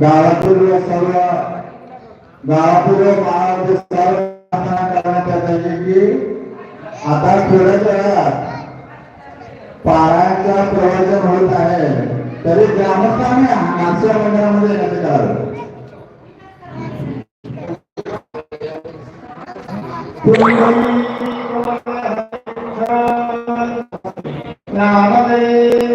गावातील सर्व गावातील আনসার আমাদের আমাদের এখানে কার আমাদের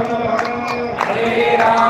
हरे राम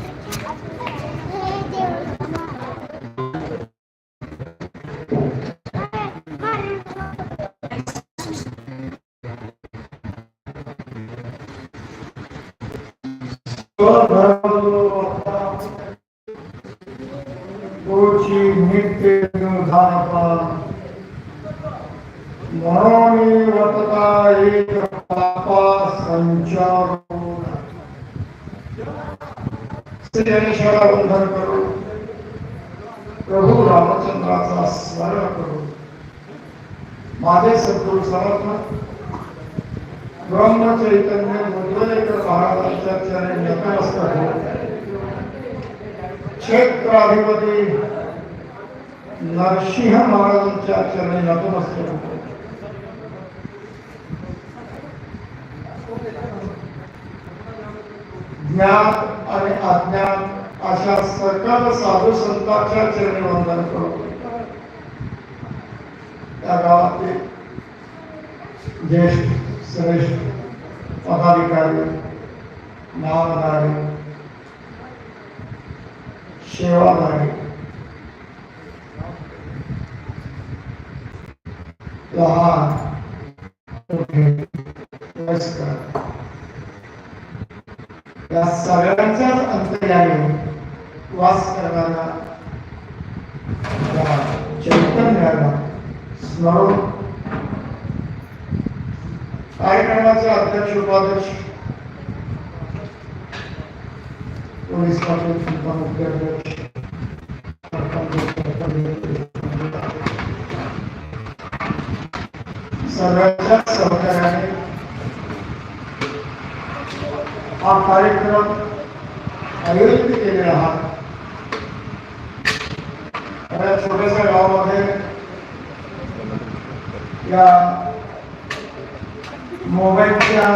ગુરુચી નિત્યનું ધારતા મનોની વર્તતા એક પાપા સંચારો શરાબંધન કરો પ્રભુ રામચંદ્राचा स्मरण करो माझे सद्गुरू समर्थ ब्रह्म चैतन्य मुंबईकर महाराजांच्या चरणी नतमस्तक क्षेत्राधिपती नरसिंह महाराजांच्या चरणी नतमस्तक होतो ज्ञान आणि अज्ञान अशा सकल साधू संतांच्या चरणी वंदन करतो त्या गावातील ज्येष्ठ श्रेष्ठ पदाधिकारी नामधारी सेवाधारी पहा. या सगळ्यांचाच अंतर्यामी वास करणारा चैतन्याला स्मरण कार्यक्रमाचे अध्यक्ष उपाध्यक्ष पोलीस पाटील मुख्य सर्वांच्या सहकार्याने हा कार्यक्रम आयोजित केलेला हा. या छोट्याशा गावामध्ये या मोबाईलच्या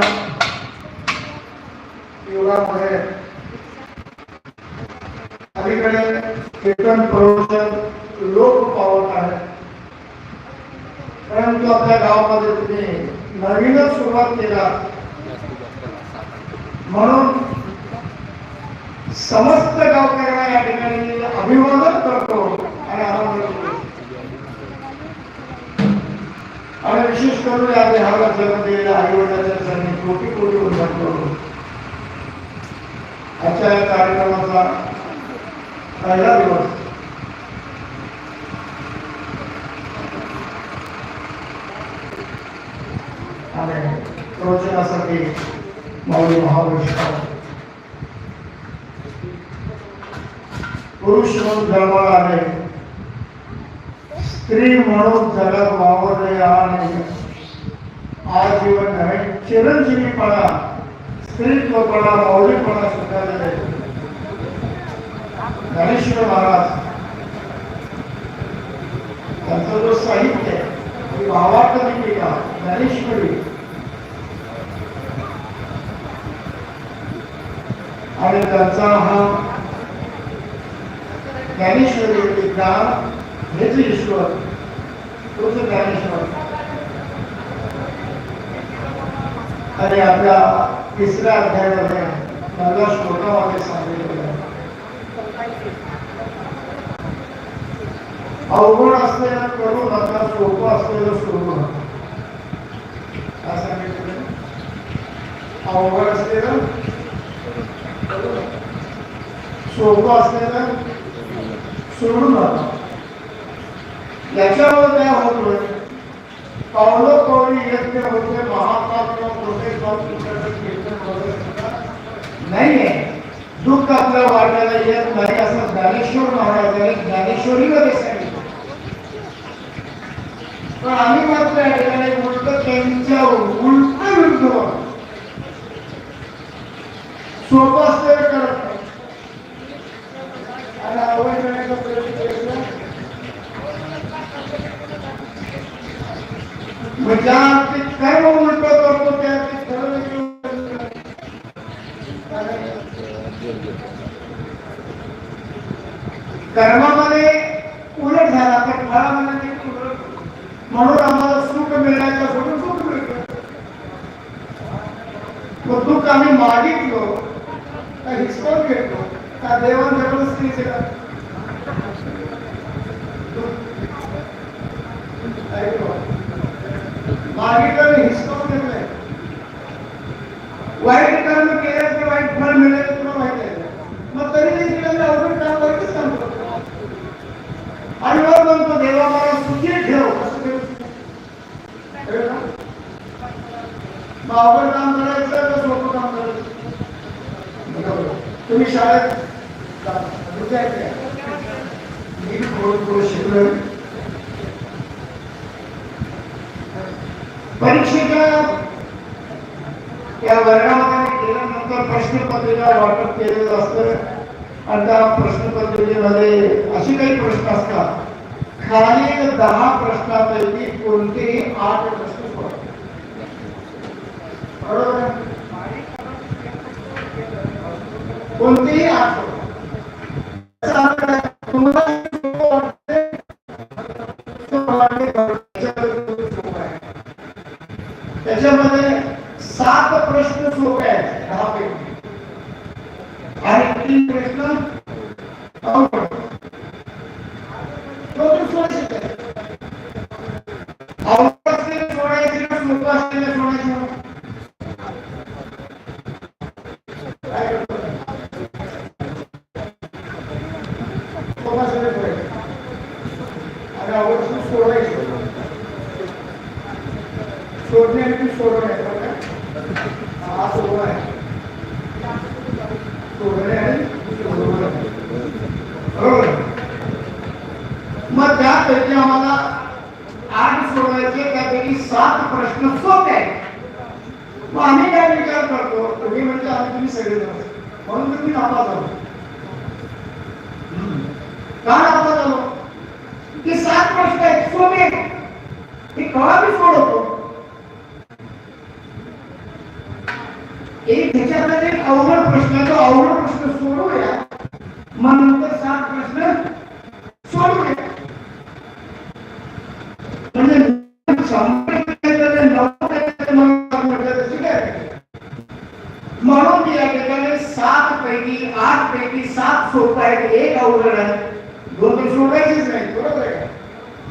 युगामध्ये अलीकडे कीर्तन प्रवचन लोक पावत आहे. परंतु आपल्या गावामध्ये तुम्ही नवीनच सुरुवात केला. म्हणून समस्त गावकऱ्यांना या ठिकाणी अभिवादन करतो आणि आनंद आणि विशेष करून या देहाला जन्म दिलेल्या आई वडिलांच्या कोटी कोटी वंदन करतो आजच्या या कार्यक्रमाचा पहिला दिवस आणि प्रवचनासाठी माऊली महाविष्णू पुरुष म्हणून जन्माला आले. स्त्री म्हणून जगात वावरले आणि आजीवन नव्हे चिरंजीवीपणा स्त्रीत्वपणा मौलिकपणा स्वीकारलेले ज्ञानेश्वर महाराज त्यांचं जो साहित्य आहे, भावार्थ दीपिका ज्ञानेश्वरी आणि त्यांचा हा ज्ञानेश्वर ज्ञान हेच ईश्वर तोच ज्ञानेश्वर. आणि आपल्या तिसऱ्या अध्यायामध्ये मला श्लोकामध्ये सांगितलेलं आहे. अवगुण असलेलं करून आता सोपं असलेलं सोडू असं सांगितलं अवघड असलेलं करू नका. सोपं असलेलं सोडू याच्यावर काय होतोय पावलं पावली यज्ञ होते महाकाव्य नाही आहे दुःख आपल्या वाटायला येत नाही असं ज्ञानेश्वर महाराजांनी ज्ञानेश्वरीमध्ये सांगितलं. पण आम्ही मात्र या ठिकाणी उलट त्यांच्या उलट विरुद्ध वागतो. सोपं करत नाही. आणि अवघड करण्याचा प्रयत्न केला म्हणजे ज्या कर्म उलट करतो त्या बाबतीत खरं कर्मामध्ये उलट झाला तर फळामध्ये म्हणून आम्हाला सुख मिळण्याच्या सोडून सुख मिळतं? मग दुःख आम्ही मागितलो. हिसकावून घेतो का देवान जबरदस्ती केला. मागितलं आणि हिसकावून घेतलंय वाईट कर्म केलं तर वाईट फळ मिळेल तुला माहिती आहे मग तरी देखील आम्ही अवघड काम वाईटच काम करतो आणि मग म्हणतो देवा मला सुखी ठेव असं ठेव. कळलं ना? मग अवघड काम करायचं का सोपं काम करायचं बरोबर. तुम्ही शाळेत मी थोडं थोडं परीक्षेच्या या वर्गामध्ये गेल्यानंतर प्रश्नपत्रिका वाटप केलेलं असतं आणि त्या प्रश्नपत्रिकेमध्ये अशी काही प्रश्न असतात खालील दहा प्रश्नापैकी कोणतेही आठ प्रश्न सोडवा. बरोबर आहे? कोणतेही आठवण सोडवा. याचा अर्थ काय? तुम्हाला सोपं वाटते, सोपं वाटते, त्याच्यामध्ये सोपं आहे. त्याच्यामध्ये सात प्रश्न सोपे आहेत दहा पैकी आणि तीन प्रश्न अवघड तो तर सोडायचे आहे. अवघड असलेले सोडायचे का सोपं असलेले सोडायचे काय करतो? सोडणे आणि सोडवणे. बरोबर मग त्यापैकी आम्हाला आठ सोडवायचे त्यापैकी सात प्रश्न सोपे आहेत मग आम्ही काय विचार करतो तुम्ही म्हणजे आम्ही तुम्ही सगळे जण म्हणून तुम्ही नापास झालो हम्म. का नापास झालो की सात प्रश्न आहेत सोपे आहेत. हे कवा मी सोडवतो एक ह्याच्यामध्ये एक अवघड प्रश्न तो अवघड प्रश्न सोडवूया मग नंतर सात प्रश्न सोडवूया म्हणजे म्हणून या ठिकाणी सात पैकी आठ पैकी सात सोपं आहेत एक अवघड आहे. दोन सोडायचेच नाही बरोबर आहे.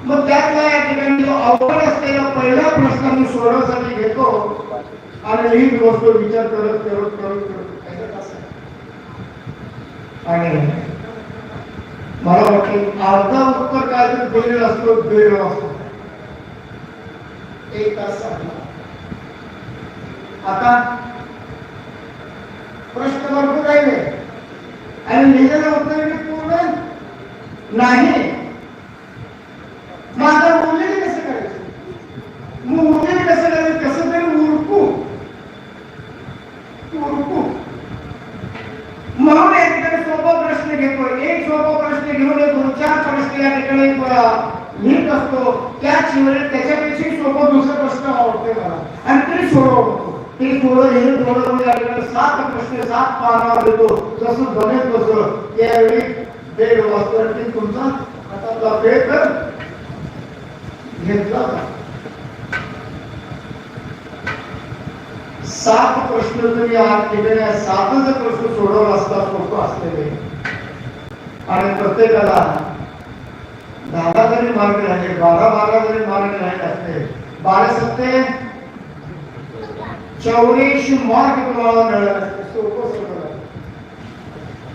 मग त्यातला या ठिकाणी जो अवघड असलेला पहिला प्रश्न मी सोडवण्यासाठी घेतो. आणि ही गोष्ट विचार करत करत करत करत. आणि मला वाटलं अर्धा उत्तर काय तरी बोललेलं असतो दीड असतो. एक तास आता प्रश्न भरपूर राहिले. आणि लिहिलेलं उत्तर पूर्ण नाही मग आता उरलेले कसं करायचं मग उरलेले कसं करायचं कसं तरी उरकू उरकू म्हणून या ठिकाणी सोपा प्रश्न घेतो एक सोपा प्रश्न घेऊन एक दोन चार प्रश्न या ठिकाणी अं, लिहित असतो त्याच शिवाय त्याच्यापेक्षा सोपा दुसरा प्रश्न आवडते मला आणि तरी सोडवतो ते थोडं हे थोडं थोडं या ठिकाणी सात प्रश्न सात पानावर देतो जसं बनेल तसं. त्यावेळी बेड वाचतो आणि तुमचा हातातला बेड घेतला सात प्रश्न तुम्ही आज केलेले सातच प्रश्न सोडवला असता सोपं असलेले. आणि प्रत्येकाला दहा दहा जरी मार्ग राहिले बारा बारा जरी मार्ग राहिले असते बारा सत्ते चौऱ्याऐंशी मार्ग तुम्हाला मिळत असते सोपं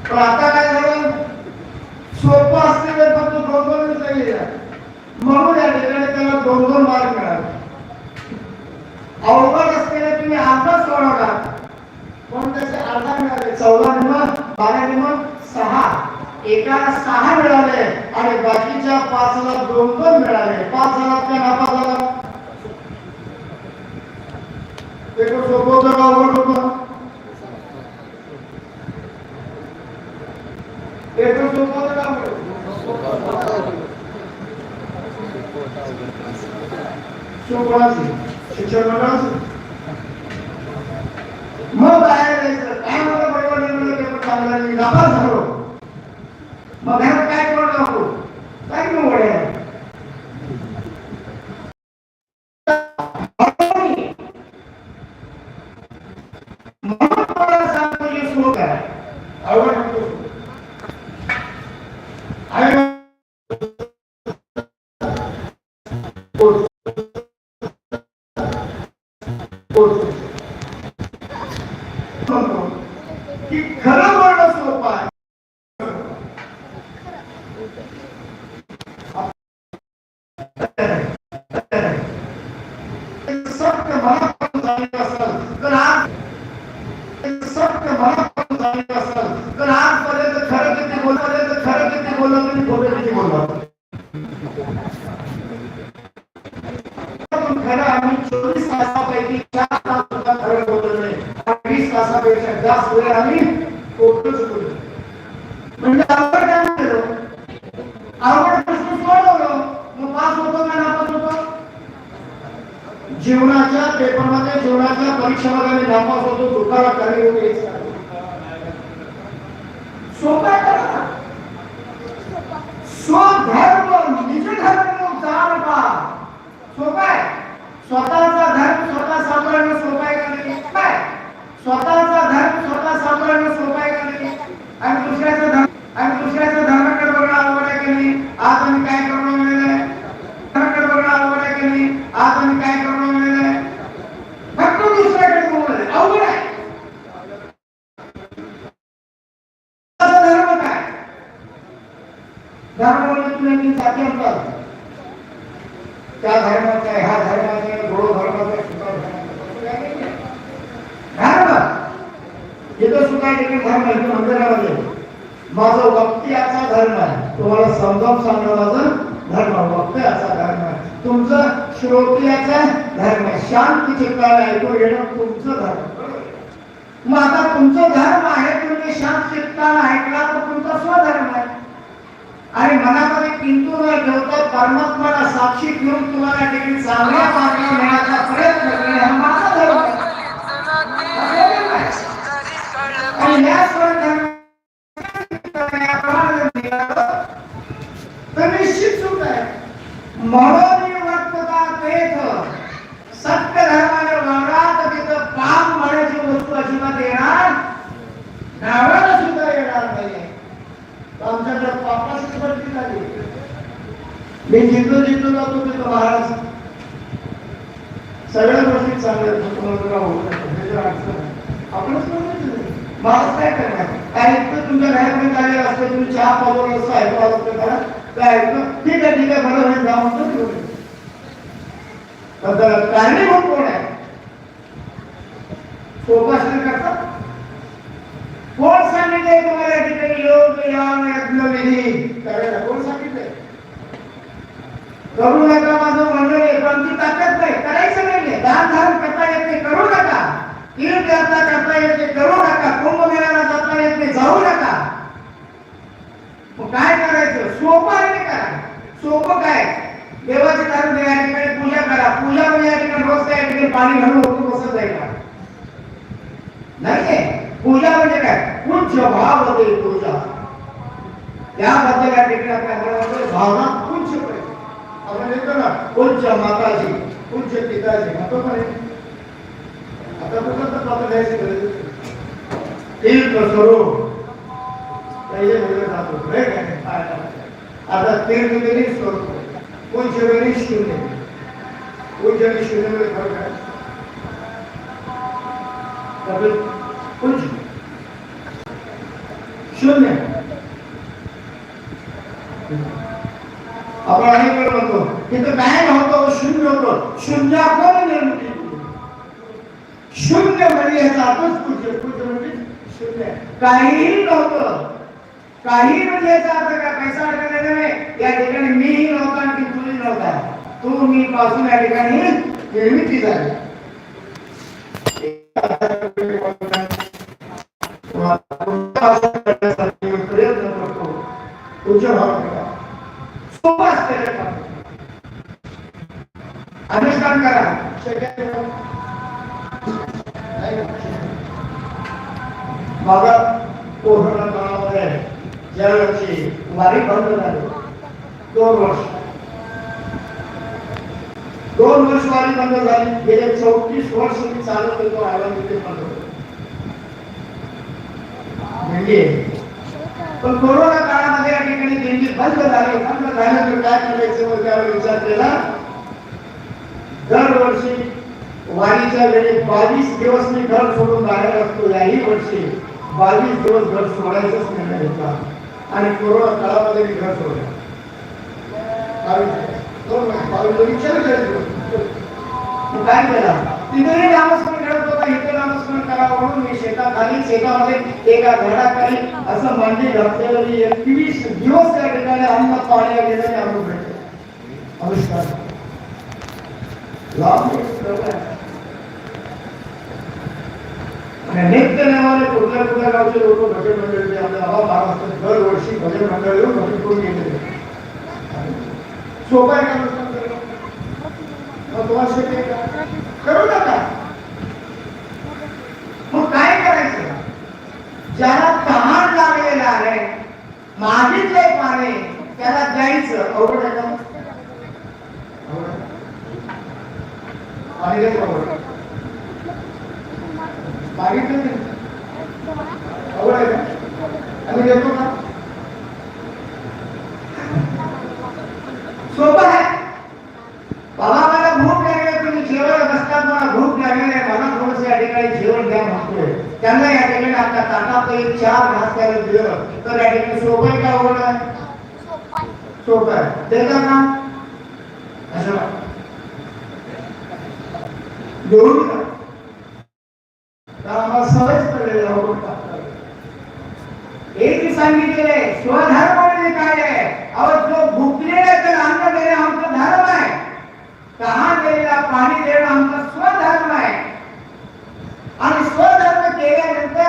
पण आता काय झालं? सोपं असलेले फक्त दोन दोन म्हणून या ठिकाणी त्याला दोन दोन मार्क मिळाले अवघड असलेले तुम्ही अर्धा सोडवला. पण त्याचे अर्धा मिळाले चौदा निम बारा निम सहा. एकाला सहा मिळाले आणि बाकीच्या पाचला दोन दोन मिळाले. पाच झाला त्या झाला पेपर सोपं तर अवघड होतं? पेपर सोपं होतं का अवघड होतं? शिवकुळाचे शिक्षण मंडळाचे मग बाहेर जायचं काय मला बरोबर निर्णय पेपर चांगला नाही नापास झालो मग समजावून धर्म वक्ती असा धर्म आहे. तुमचं श्रोती धर्म आहे. शांत चित्ताने ऐकून घेणं तुमचं धर्म. मग आता तुमचं धर्म आहे तुम्ही शांत चित्ताला ऐकला तर तुमचा स्वधर्म आहे. आणि मनामध्ये किंतू न ठेवता परमात्माला साक्षी घेऊन तुम्हाला या चांगल्या मार्गावर नेण्याचा प्रयत्न करणे हा माझा धर्म धर्म आहे. आणि या स्वधर्म तर निश्चित सुख आहे. म्हणून वर्तता तेथ सत्य धर्माने वावरात तिथं पाप म्हणायची वस्तू अजिबात येणार नावाला सुद्धा येणार नाही. आमच्याकडे पापाची भरती झाली. मी जिंकलो जिंकलो जातो तिथं महाराज. सगळ्या गोष्टी चांगल्या आहेत, तुम्हाला जरा होत आपणच महाराज काय करणार? काय इतकं तुमच्या घरामध्ये आलेलं असतं तुम्ही चहा पावलं असतं ऐकलं असतं का ऐकलं ठीक आहे ठीक आहे बरं होईल जा म्हणतो घेऊन. पण कारणीभूत कोण आहे असलं करता। कोण सांगितलंय तुम्हाला या ठिकाणी योग यान यज्ञ विधी करायला कोण सांगितलंय करू नका माझं म्हणणं आहे पण ती ताकद नाही करायचं नाहीये दान धारण करता येत नाही करू नका तीर्थ यात्रा करता येत नाही करू नका कुंभमेळ्याला जाता येत नाही जाऊ नका मग काय करायचं? सोपं आहे करा. सोपं काय? देवाचे कारण या ठिकाणी पूजा करा. पूजा म्हणजे या ठिकाणी रोज त्या ठिकाणी पाणी घालून उठून बसत जाईल नाही पूजा म्हणजे काय? पूज्य भाव होते पूजा. त्याबद्दल या ठिकाणी आपल्या मनामध्ये भावना पूज्य पाहिजे आपण येतो ना पूज्य माताजी पूज्य पिताजी म्हणतो पण आता कुठं तर पात्र घ्यायची गरज तीर्थ स्वरूप. पहिले वेगळं जात होतं, हे काय? आता तीर्थ वेगळी स्वरूप आहे. पूज्य वेगळी शून्य पूज्य आणि शून्यमध्ये फरक आहे त्यामुळे शून्य. आपण अनेक वेळ म्हणतो तिथं काय होतो शून्य होतं. शून्याकडे निर्मिती शून्य म्हणजे ह्याचा अर्थच पूज्य पूज्य म्हणजे शून्य. काहीही नव्हतं. काही म्हणजे याचा अर्थ काय पैसा अडकलेला नव्हे या ठिकाणी मीही नव्हता आणि तुम्ही नव्हता. तू मी पासून या ठिकाणी निर्मिती झाली. प्रयत्न करतो तुझ्या सोपं असतं अनुष्ठान करा. शक्य कोरोना काळामध्ये ज्या वर्षी वारी बंद झाली. दोन वर्ष. दोन वर्ष वारी बंद झाली. गेले चौतीस वर्ष मी चालत होतो आला तिथे बंद होतो. म्हणजे पण कोरोना काळामध्ये या ठिकाणी दिंडी बंद झाली. बंद झालं तर काय करायचं मग त्यावर विचार केला. दरवर्षी वारीच्या वेळी बावीस दिवस मी घर सोडून बाहेर असतो. याही वर्षी बावीस दिवस घर सोडायचाच निर्णय घेतला. आणि कोरोना काळामध्ये विकास घर विचार केला. काय केला? तिथेही नामस्मरण करत होता इथे नामस्मरण करावं म्हणून मी शेताखाली शेतामध्ये एका घराखाली असं मांडी घातलेलं मी एकवीस दिवस त्या ठिकाणी अन्न पाणी गेलं अन्न भेटलं. आविष्कार. लाभ मिळतो. आणि नित्य नेमाने कुठल्या कुठल्या गावचे लोक भजन मंडळी आपल्या महाराष्ट्रात दरवर्षी भजन मंडळ येऊन भजन करून गेलेले सोपं आहे का अनुष्ठान करू नका. मग काय करायचं? ज्याला तहान लागलेला आहे मागितले पाणी त्याला द्यायचं. अवघड आहे का अवघड पाणी द्यायचं अवघड. मागितलं नाही. आहे का? आम्ही देतो का सोपं आहे. बाबा मला भूक लागली. तुम्ही जेवण बसतात मला भूक लागली आहे. मला थोडस या ठिकाणी जेवण द्या म्हणतोय. त्यांना या ठिकाणी आपल्या ताटात चार घास दिलं तर या ठिकाणी सोपं आहे का आहे? सोपं आहे. देता का असं. देऊन तर आम्हाला अवघड एक सांगितलेले स्वधर्म म्हणजे काय आहे अहो जो भुकलेला तर अन्न देणे आमचं धर्म आहे. तहान गेलेला पाणी देणं आमचा स्वधर्म आहे. आणि स्वधर्म केल्यानंतर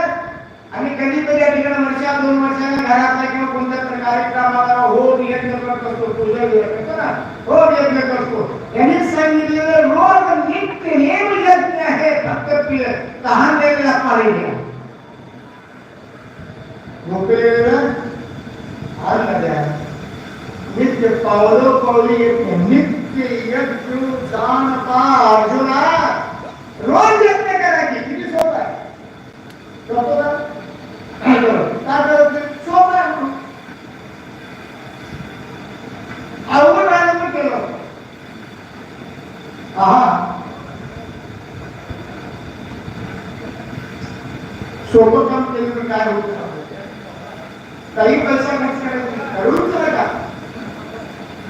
आम्ही कधी कधी या ठिकाणी वर्षा दोन वर्षाला घरातला किंवा कोणत्या तरी कार्यक्रमाला हो यज्ञ करत पूजा करतो ना, हो यज्ञ करतो यांनी सांगितलेलं रोज नित्य नेम यज्ञ आहे फक्त तहान गेलेला पाणी द्या भोकलेलं अन्न द्या नित्य पावलो पावली नित्य यज्ञ दान पा अर्जुना हा सोपं काम केलं तर काय होत काही पैसा खर्च करायचा करून चला का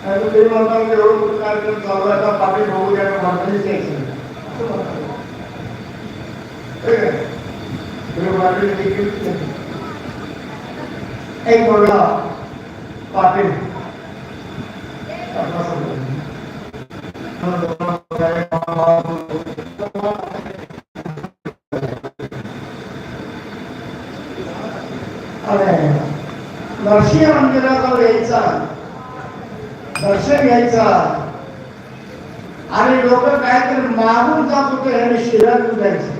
आणि ते म्हणतात एवढं मोठं कार्यक्रम चालू आहे आता पाठी बघू द्या भारताने द्यायचं असं म्हणतात. हे काय? हे भारताने देखील नाही. एक बोलला पाटील आपला समजून. अरे मंदिराजवळ यायचा दर्शन घ्यायचा. आणि लोक काहीतरी मागून जात होते आणि शिरातून जायचे.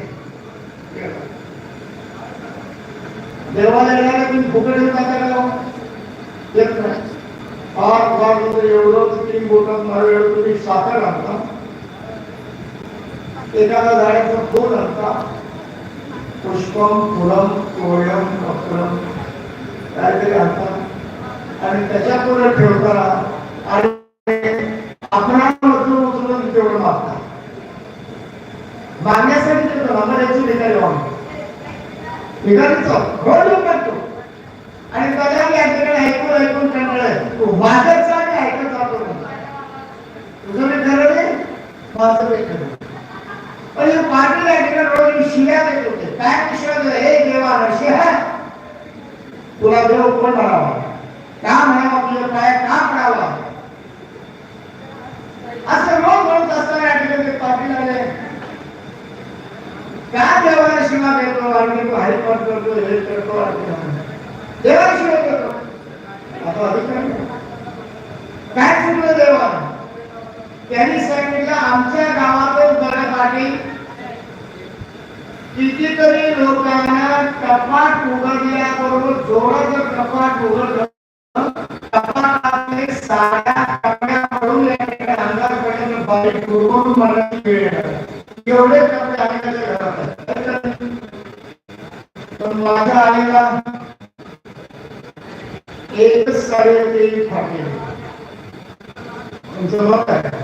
देवालयाला तुम्ही फुकट येत का येत नाही फार फार एवढं तीन बोटात मला तुम्ही साखर आणता एखाद्या झाडाचं फूल असता पुष्पम फुलम कोळम पत्रम काहीतरी असतात आणि त्याच्या पुढे ठेवताना आणि आपण उचलून उचलून तेवढं मागता. मागण्यासाठी देतो आम्हाला निघाली वाहन हो. निघालीचो हो. गोड करतो आणि त्याला या ठिकाणी ऐकून ऐकून कंटाळलं वाजत जा आणि ऐकत जातो तुझं मी ठरवले माझं मी ठरवलं पण हे पाटील या ठिकाणी रोज शिव्या देत होते काय शिव्या देत हे देवा नरसिंह तुला देव कोण म्हणावा का म्हणावा तुझ्या पाय का पडावा असं रोज म्हणत असताना या ठिकाणी पाठी लागले. आले का देवाला शिवा देतो? आणि तू पण करतो हे करतो देवाला शिवा देतो. आता अधिकार काय चुकलं देवा त्यांनी सांगितलं आमच्या गावातच बऱ्यासाठी कितीतरी लोकांना कपाट उघडल्याबरोबर जोराचं कपाट उघडलं कपाटातले साड्या कपड्या पडून या ठिकाणी अंगापर्यंत बारीक करून मला. एवढे कपडे अनेकाच्या घरात. पण माझ्या आईला एकच साडी होती फाटली तुमचं मत आहे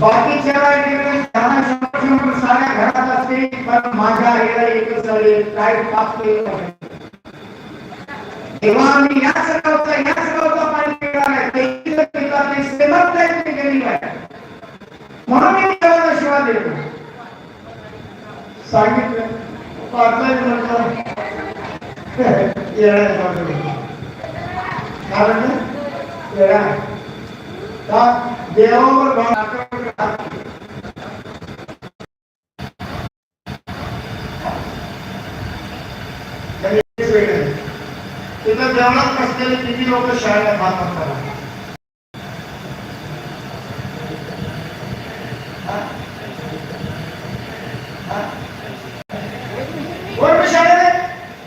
बाकीच्या माझ्या आईला एकच साडी आहे. काय पाप केलं नाही. तेव्हा आम्ही या सगळ्याचा या सगळ्याचा पाणी पिणार आहे. ते पितात नाही श्रीमंत आहेत ते गरीब आहे म्हणून मी देवाला शिवा देतो. सांगितलं. पाटलाच म्हटलं. येणार कारण येणार का देवावर भाव तिथं किती लोक शाळेला भात असतात